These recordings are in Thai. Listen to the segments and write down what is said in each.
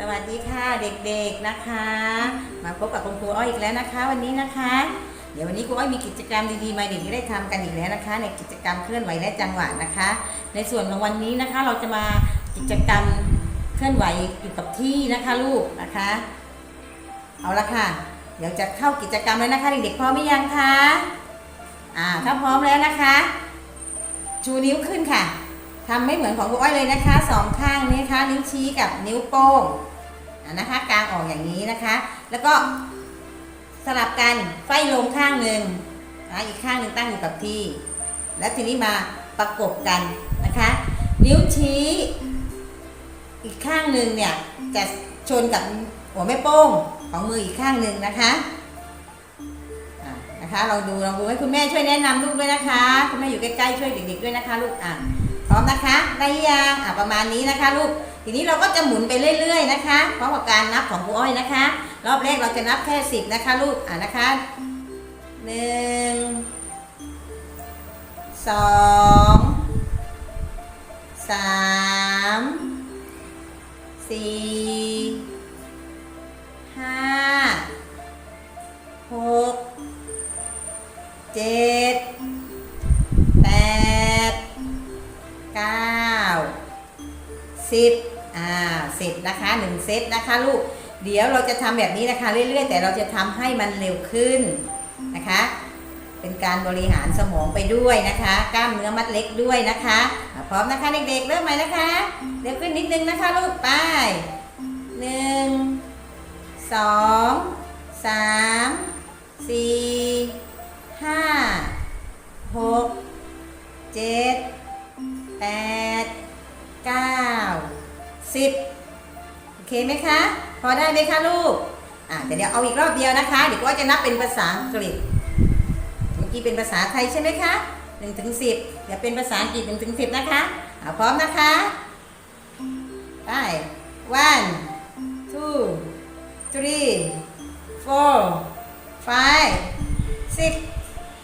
สวัสดีค่ะเด็กๆนะคะ มาพบกับคุณครูอ้อยอีกแล้วนะคะ วันนี้นะคะ เดี๋ยววันนี้ครูอ้อยมีกิจกรรมดีๆมาเด็กๆได้ทำกันอีกแล้วนะคะ ในกิจกรรมเคลื่อนไหวและจังหวะนะคะ ในส่วนของวันนี้นะคะ เราจะมากิจกรรมเคลื่อนไหวอยู่กับที่นะคะลูกนะคะ เอาละค่ะ เดี๋ยวจะเข้ากิจกรรมแล้วนะคะเด็กๆพร้อมหรือยังคะอ่าถ้าพร้อมแล้วนะคะ ชูนิ้วขึ้นค่ะ ทำไม่เหมือนของครูอ้อยเลยนะคะสองข้างนี้นะคะนิ้วชี้กับนิ้วโป้งนะคะกลางออกอย่างนี้นะคะ แล้วก็สลับกันไฟลงข้างหนึ่งนะอีกข้างหนึ่งตั้งอยู่กับที่ แล้วทีนี้มาประกบกันนะคะ นิ้วชี้อีกข้างหนึ่งเนี่ยจะชนกับหัวแม่โป้งของมืออีกข้างหนึ่งนะคะนะคะลองดูลองดูให้คุณแม่ช่วยแนะนำลูกด้วยนะคะ คุณแม่อยู่ใกล้ๆช่วยเด็กๆด้วยนะคะลูกอะ พร้อมนะคะ ได้ยังอะประมาณนี้นะคะลูก ทีนี้เราก็จะหมุนไปเรื่อย ๆ นะคะพร้อมกับการนับของครูอ้อยนะคะ รอบแรกเราจะนับแค่สิบนะคะลูก อะนะคะหนึ่งสองสามสี่ห้าหกเจ็ด 10อ่าเสร็นะคะ1เซตนะคะลูกเดี๋ยวเราจะทำแบบนี้นะคะ เรื่อยๆ แต่เราจะทำให้มันเร็วขึ้นนะคะ เป็นการบริหารสมองไปด้วยนะคะ กล้ามเนื้อมัดเล็กด้วยนะคะพร้อมนะคะเด็กๆเริ่มไหมนะคะเร็วขึ้นนิดนึงนะคะลูกไปหนึ่งสองสาม ไหมคะ พอได้ไหมคะลูก อะเดี๋ยวเอาอีกรอบเดียวนะคะ เดี๋ยวก็จะนับเป็นภาษาอังกฤษ เมื่อกี้เป็นภาษาไทยใช่ไหมคะ1ถึง10เดี๋ยวเป็นภาษาอังกฤษ1ถึง10นะคะเอาพร้อมนะคะ ไป one two three four five six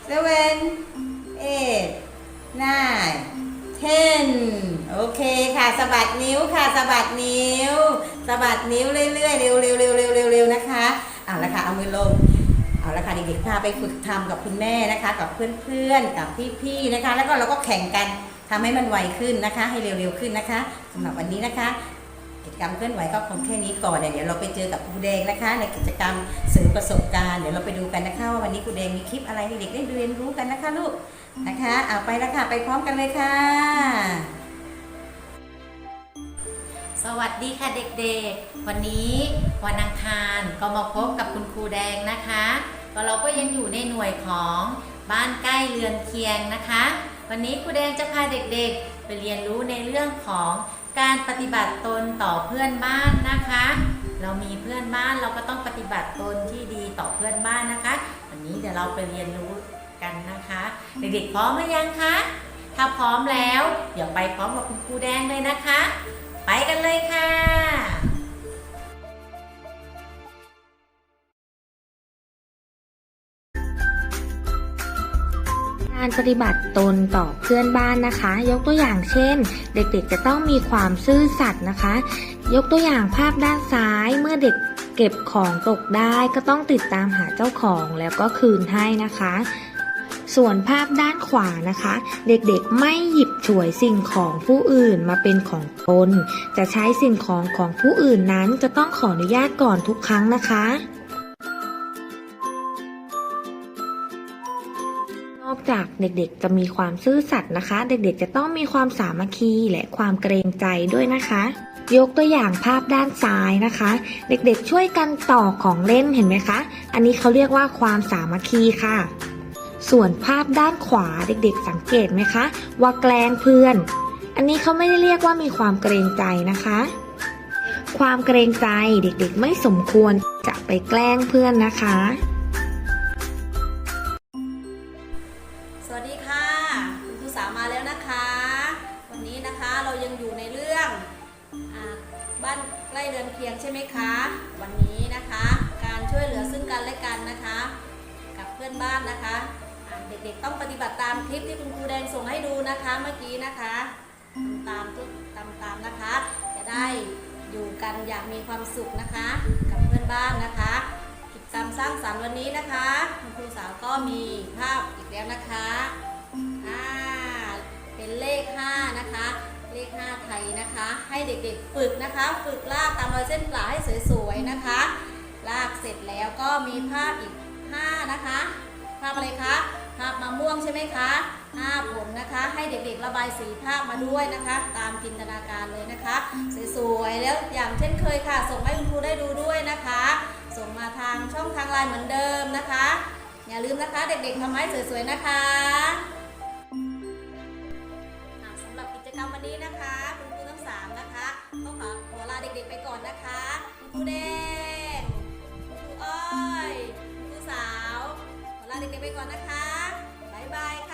seven eight nine ten โอเคค่ะสะบัดนิ้วค่ะสะบัดนิ้วสะบัดนิ้วเรื่อยๆเร็วๆเร็วๆเร็วๆเร็วนะคะเอาละค่ะเอามือลงเอาละค่ะเด็กๆพาไปฝึกทำกับคุณแม่นะคะ กับเพื่อนๆกับพี่ๆนะคะ แล้วก็เราก็แข่งกันทำให้มันไวขึ้นนะคะ ให้เร็วๆขึ้นนะคะสำหรับวันนี้นะคะ กิจกรรมเคลื่อนไหวก็คงแค่นี้ก่อนเดี๋ยวเราไปเจอกับครูแดงนะคะ ในกิจกรรมเสริมประสบการณ์เดี๋ยวเราไปดูกันนะคะว่าวันนี้ครูแดงมีคลิปอะไรให้เด็กได้เรียนรู้กันนะคะลูกนะคะเอาไปแล้วค่ะไปพร้อมกันเลยค่ะ สวัสดีค่ะเด็กๆ วันนี้วันอังคารก็มาพบกับคุณครูแดงนะคะก็เราก็ยังอยู่ในหน่วยของบ้านใกล้เรือนเคียงนะคะ วันนี้ครูแดงจะพาเด็กๆ ไปเรียนรู้ในเรื่องของ การปฏิบัติตนต่อเพื่อนบ้านนะคะ เรามีเพื่อนบ้านเราก็ต้องปฏิบัติตนที่ดีต่อเพื่อนบ้านนะคะ วันนี้เดี๋ยวเราไปเรียนรู้กันนะคะ เด็กๆพร้อมหรือยังคะถ้าพร้อมแล้ว เดี๋ยวไปพร้อมกับคุณครูแดงเลยนะคะ ไปกันเลยค่ะ การปฏิบัติตนต่อเพื่อนบ้านนะคะ ยกตัวอย่างเช่น เด็กๆจะต้องมีความซื่อสัตย์นะคะ ยกตัวอย่างภาพด้านซ้ายเมื่อเด็กเก็บของตกได้ก็ต้องติดตามหาเจ้าของแล้วก็คืนให้นะคะ ส่วนภาพด้านขวานะคะ เด็กๆไม่หยิบฉวยสิ่งของผู้อื่นมาเป็นของตน จะใช้สิ่งของของผู้อื่นนั้นจะต้องขออนุญาตก่อนทุกครั้งนะคะ จากเด็กๆ จะมีความซื่อสัตย์นะคะ เด็กๆ จะต้องมีความสามัคคีและความเกรงใจด้วยนะคะ ยกตัวอย่างภาพด้านซ้ายนะคะ เด็กๆช่วยกันต่อของเล่นเห็นไหมคะ อันนี้เขาเรียกว่าความสามัคคีค่ะ ส่วนภาพด้านขวาเด็กๆ สังเกตไหมคะ ว่าแกล้งเพื่อน อันนี้เขาไม่ได้เรียกว่ามีความเกรงใจนะคะ ความเกรงใจเด็กๆ ไม่สมควรจะไปแกล้งเพื่อนนะคะานใกล้เรือนเคียงใช่ไหมคะ วันนี้นะคะ การช่วยเหลือซึ่งกันและกันนะคะ กับเพื่อนบ้านนะคะเด็กๆต้องปฏิบัติตามคลิปที่คุณครูแดงส่งให้ดูนะคะเมื่อกี้นะคะตามทุกตามตามนะคะ จะได้อยู่กันอย่างมีความสุขนะคะ กับเพื่อนบ้านนะคะกิจกรรมสร้างสรรค์วันนี้นะคะ คุณครูสาวก็มีภาพอีกแล้วนะคะ ยนะคะ ให้เด็กๆฝึกนะคะ ฝึกลากตามรอยเส้นปลาให้สวยๆนะคะ ลากเสร็จแล้วก็มีภาพอีก5นะคะภาพอะไรคะภาพมะม่วงใช่ไหมคะห้าผลนะคะ ให้เด็กๆระบายสีภาพมาด้วยนะคะ ตามจินตนาการเลยนะคะสวยๆแล้วอย่างเช่นเคยค่ะ ส่งให้คุณครูได้ดูด้วยนะคะ ส่งมาทางช่องทางไลน์เหมือนเดิมนะคะ อย่าลืมนะคะ เด็กๆทำให้สวยๆนะคะอ่าสำหรับกิจกรรมวันนี้นะคะ ด็กไปก่อนนะคะครูแดงครูอ้อยครูสาวขอลาเด็กๆไปก่อนนะคะ บ๊ายบายค่ะ